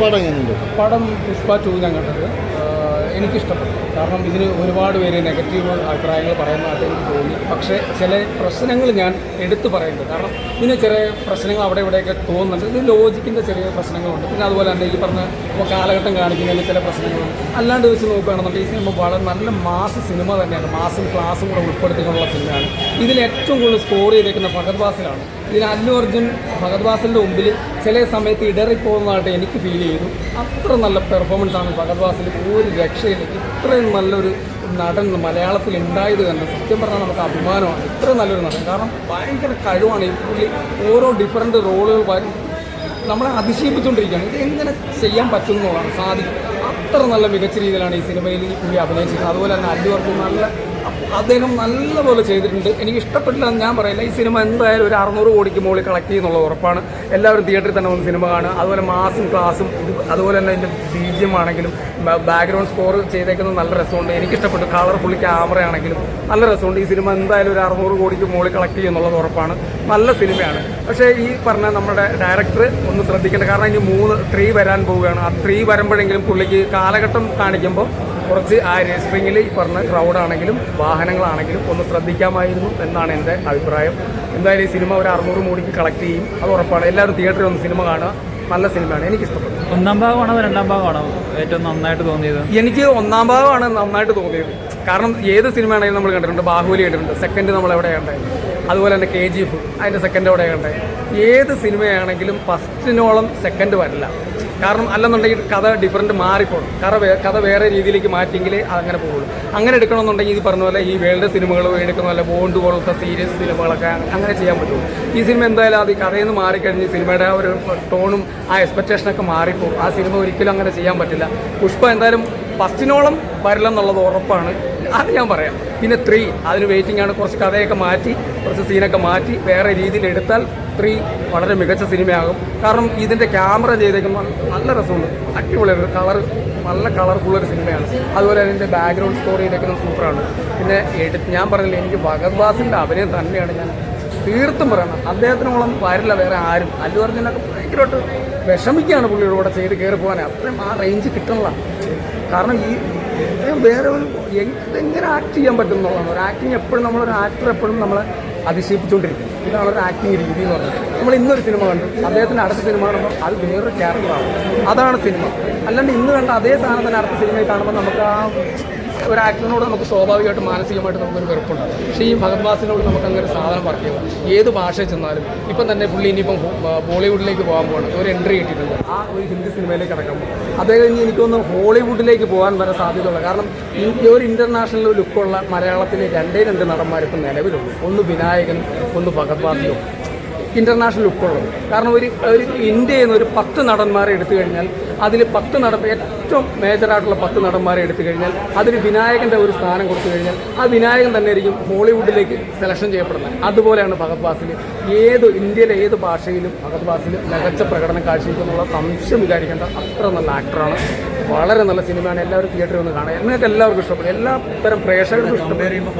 പടം എങ്ങനെയുണ്ട്? പടം പുഷ്പ ടു ഞാൻ കണ്ടത് എനിക്കിഷ്ടപ്പെട്ടു. കാരണം ഇതിന് ഒരുപാട് പേര് നെഗറ്റീവ് അഭിപ്രായങ്ങൾ പറയുന്നതായിട്ട് എനിക്ക് തോന്നി. പക്ഷേ ചില പ്രശ്നങ്ങൾ ഞാൻ എടുത്തു പറയുന്നുണ്ട് കാരണം ഇതിന് ചില പ്രശ്നങ്ങൾ അവിടെ ഇവിടെയൊക്കെ തോന്നുന്നുണ്ട്. ഇത് ലോജിക്കിന്റെ ചെറിയ പ്രശ്നങ്ങളുണ്ട്. പിന്നെ അതുപോലെ തന്നെ ഈ പറഞ്ഞ ഇപ്പോൾ കാലഘട്ടം കാണിക്കുന്നതിൽ ചില പ്രശ്നങ്ങളുണ്ട്. അല്ലാണ്ട് വെച്ച് നോക്കുകയാണെന്നുണ്ടെങ്കിൽ ഈ സിനിമ വളരെ നല്ല മാസ് സിനിമ തന്നെയാണ്. മാസും ക്ലാസും കൂടെ ഉൾപ്പെടുത്തിക്കൊണ്ടുള്ള സിനിമയാണ്. ഇതിൽ ഏറ്റവും കൂടുതൽ സ്കോർ ചെയ്തേക്കുന്ന ഫഹദ് ഫാസിലാണ് ഇതിന് അല്ലു അർജുൻ ഭഗത് വാസലിന്റെ മുമ്പിൽ ചില സമയത്ത് ഇടറിപ്പോകുന്നതായിട്ട് എനിക്ക് ഫീൽ ചെയ്തു. അത്ര നല്ല പെർഫോമൻസ് ആണ് ഭഗത് വാസൽ ഒരു രക്ഷയില്ല ഇത്രയും നല്ലൊരു നടൻ മലയാളത്തിൽ ഉണ്ടായത് തന്നെ സത്യം പറഞ്ഞാൽ നമുക്ക് അഭിമാനമാണ്. ഇത്ര നല്ലൊരു നടൻ. കാരണം ഭയങ്കര കഴിവാണ്. ഈ പുള്ളി ഓരോ ഡിഫറെന്റ് റോളുകൾ നമ്മളെ അതിശയിപ്പിച്ചുകൊണ്ടിരിക്കുകയാണ്. ഇത് എങ്ങനെ ചെയ്യാൻ പറ്റുന്നതാണ് സാധിക്കും. അത്ര നല്ല മികച്ച രീതിയിലാണ് ഈ സിനിമയിൽ ഈ പുള്ളി അഭിനയിച്ചിരിക്കുന്നത് അതുപോലെ തന്നെ അല്ലു അർജുൻ നല്ല അദ്ദേഹം നല്ലപോലെ ചെയ്തിട്ടുണ്ട്. എനിക്ക് ഇഷ്ടപ്പെട്ടില്ല എന്ന് ഞാൻ പറയില്ല. ഈ സിനിമ എന്തായാലും ഒരു അറുന്നൂറ് കോടിക്ക് മുകളിൽ കളക്ട് ചെയ്യുന്നുള്ള ഉറപ്പാണ്. എല്ലാവരും തിയേറ്ററിൽ തന്നെ വന്ന് സിനിമ കാണുക. അതുപോലെ മാസും ക്ലാസും അതുപോലെ തന്നെ അതിന്റെ ബി ജി എം ആണെങ്കിലും ബാക്ക്ഗ്രൗണ്ട് സ്കോർ ചെയ്തേക്കുന്നത് നല്ല രസമുണ്ട്. എനിക്കിഷ്ടപ്പെട്ടു. കളർഫുൾ ക്യാമറ ആണെങ്കിലും നല്ല രസമുണ്ട്. ഈ സിനിമ എന്തായാലും ഒരു അറുന്നൂറ് കോടിക്ക് മുകളിൽ കളക്ട് ചെയ്യുന്നുള്ളത് ഉറപ്പാണ്. നല്ല സിനിമയാണ്. പക്ഷേ ഈ പറഞ്ഞ നമ്മുടെ ഡയറക്ടർ ഒന്ന് ശ്രദ്ധിക്കേണ്ട. കാരണം ഇനി മൂന്ന് ത്രീ വരാൻ പോവുകയാണ്. ആ ത്രീ വരുമ്പോഴെങ്കിലും പുള്ളിക്ക് കാലഘട്ടം കാണിക്കുമ്പോൾ കുറച്ച് ആ രജിസ്റ്ററിങ്ങിൽ ഈ പറഞ്ഞ ക്രൗഡാണെങ്കിലും വാഹനങ്ങളാണെങ്കിലും ഒന്ന് ശ്രദ്ധിക്കാമായിരുന്നു എന്നാണ് എന്റെ അഭിപ്രായം. എന്തായാലും ഈ സിനിമ ഒരു അറുന്നൂറ് കോടിക്ക് കളക്ട് ചെയ്യും. അത് ഉറപ്പാണ്. എല്ലാവരും തിയേറ്ററിൽ ഒന്ന് സിനിമ കാണുക. നല്ല സിനിമയാണ് എനിക്ക് ഇഷ്ടപ്പെട്ടു ഒന്നാം ഭാഗമാണോ രണ്ടാം ഭാഗമാണോ ഏറ്റവും നന്നായിട്ട് തോന്നിയത്? എനിക്ക് ഒന്നാം ഭാഗമാണ് നന്നായിട്ട് തോന്നിയത്. കാരണം ഏത് സിനിമയാണെങ്കിലും നമ്മൾ കണ്ടിട്ടുണ്ട്. ബാഹുബലി കണ്ടിട്ടുണ്ട്. സെക്കൻഡ് നമ്മൾ എവിടെ കണ്ടത്? അതുപോലെ തന്നെ കെ ജി എഫ് അതിന്റെ സെക്കൻഡ് എവിടെ കണ്ടത് ഏത് സിനിമയാണെങ്കിലും ഫസ്റ്റിനോളം സെക്കൻഡ് വരില്ല. കാരണം അല്ലെന്നുണ്ടെങ്കിൽ കഥ ഡിഫറന്റ് മാറിപ്പോകും. കഥ കഥ വേറെ രീതിയിലേക്ക് മാറ്റിയെങ്കിൽ അങ്ങനെ പോകുള്ളൂ അങ്ങനെ എടുക്കണമെന്നുണ്ടെങ്കിൽ ഈ പറഞ്ഞ പോലെ ഈ വേൾഡ് സിനിമകൾ എടുക്കുന്ന പോലെ ബോണ്ട് പോലത്തെ സീരിയസ് സിനിമകളൊക്കെ അങ്ങനെ ചെയ്യാൻ പറ്റുള്ളൂ. ഈ സിനിമ എന്തായാലും അത് കഥയിൽ നിന്ന് മാറിക്കഴിഞ്ഞ് സിനിമയുടെ ആ ഒരു ടോണും ആ എക്സ്പെക്റ്റേഷനൊക്കെ മാറിപ്പോകും. ആ സിനിമ ഒരിക്കലും അങ്ങനെ ചെയ്യാൻ പറ്റില്ല. പുഷ്പ എന്തായാലും ഫസ്റ്റിനോളം വരില്ലെന്നുള്ളത് ഉറപ്പാണ്. അത് ഞാൻ പറയാം. പിന്നെ ത്രീ അതിന് വെയിറ്റിംഗ് ആണ്. കുറച്ച് കഥയൊക്കെ മാറ്റി കുറച്ച് സീനൊക്കെ മാറ്റി വേറെ രീതിയിൽ എടുത്താൽ ത്രീ വളരെ മികച്ച സിനിമയാകും കാരണം ഇതിന്റെ ക്യാമറ ചെയ്തേക്കുമ്പോൾ നല്ല രസമുണ്ട്. അടിപൊളിയാണ് കളർ നല്ല കളർഫുൾ ഒരു സിനിമയാണ് അതുപോലെ അതിന്റെ ബാക്ക്ഗ്രൗണ്ട് സ്റ്റോറി ഇതൊക്കെ സൂപ്പറാണ്. പിന്നെ എടുത്ത് ഞാൻ പറഞ്ഞില്ല എനിക്ക് ഭഗത് വാസിന്റെ അഭിനയം തന്നെയാണ് ഞാൻ തീർത്തും പറയണം. അദ്ദേഹത്തിനോളം വരില്ല വേറെ ആരും. അല്ലു അർജുനൊക്കെ ഭയങ്കരമായിട്ട് വിഷമിക്കുകയാണ് പുള്ളിയുടെ കൂടെ ചെയ്ത് കയറി പോകാൻ. അത്രയും ആ റേഞ്ച് കിട്ടണില്ല കാരണം ഈ വേറെ ഒരു ഇതെങ്ങനെ ആക്ട് ചെയ്യാൻ പറ്റും എന്നുള്ളതാണ് ഒരു ആക്ടിങ് എപ്പോഴും നമ്മളൊരു ആക്ടർ എപ്പോഴും നമ്മളെ അതിശയിപ്പിച്ചുകൊണ്ടിരിക്കും. ഇതാണ് ഒരു ആക്ടിങ് രീതി എന്ന് പറഞ്ഞത് നമ്മൾ ഇന്നൊരു സിനിമ കണ്ടു. അദ്ദേഹത്തിന്റെ അടുത്ത സിനിമ കാണുമ്പോൾ അത് വേറൊരു ക്യാരക്ടറാണ് അതാണ് സിനിമ അല്ലാണ്ട് ഇന്ന് കണ്ട അതേ സാധനം തന്നെ അടുത്ത സിനിമയിൽ കാണുമ്പോൾ നമുക്ക് ആ ഒരു ആക്ടറിനോട് നമുക്ക് സ്വാഭാവികമായിട്ട് മാനസികമായിട്ട് നമുക്കൊരു വെറുപ്പുണ്ട്. പക്ഷേ ഈ ഭഗത് വാസിനോട് നമുക്ക് അങ്ങനെ സാധനം വർക്ക് ചെയ്യാം ഏത് ഭാഷയിൽ ചെന്നാലും ഇപ്പം തന്നെ പുള്ളി ഇനിയിപ്പം ബോളിവുഡിലേക്ക് പോകാൻ പോകണം ഒരു എൻട്രി കിട്ടിയിട്ടുണ്ട്. ആ ഒരു ഹിന്ദി സിനിമയിലേക്ക് അടക്കുമ്പോൾ അദ്ദേഹം ഇനി എനിക്കൊന്ന് ഹോളിവുഡിലേക്ക് പോകാൻ വരെ സാധ്യതയുള്ളൂ. കാരണം ഒരു ഇന്റർനാഷണൽ ലുക്കുള്ള മലയാളത്തിലെ രണ്ടേ രണ്ട് നടന്മാർ ഇപ്പം നിലവിലുള്ളൂ ഒന്ന് വിനായകൻ ഒന്ന് ഭഗത് വാസിയും ഇന്റർനാഷണൽ ലുക്കുള്ളത് കാരണം ഒരു ഒരു ഇന്ത്യയിൽ നിന്ന് ഒരു പത്ത് നടന്മാരെ എടുത്തു കഴിഞ്ഞാൽ അതിൽ പത്ത് നട ഏറ്റവും മേജറായിട്ടുള്ള പത്ത് നടന്മാരെ എടുത്തു കഴിഞ്ഞാൽ അതിന് വിനായകന്റെ ഒരു സ്ഥാനം കൊടുത്തു കഴിഞ്ഞാൽ ആ വിനായകൻ തന്നെ ആയിരിക്കും ഹോളിവുഡിലേക്ക് സെലക്ഷൻ ചെയ്യപ്പെടുന്നത്. അതുപോലെയാണ് ഭഗത് വാസിൽ ഏത് ഇന്ത്യയിലെ ഏത് ഭാഷയിലും ഭഗത് വാസിൽ മികച്ച പ്രകടനം കാഴ്ചവെക്കുന്നുള്ള സംശയം വിചാരിക്കേണ്ട അത്ര നല്ല ആക്ടറാണ് വളരെ നല്ല സിനിമയാണ്. എല്ലാവരും തിയേറ്ററിൽ ഒന്ന് കാണുക. നിങ്ങൾക്ക് എല്ലാവർക്കും ഇഷ്ടപ്പെടും. എല്ലാ തരം പ്രേക്ഷകർക്കും ഇഷ്ടപ്പെടും.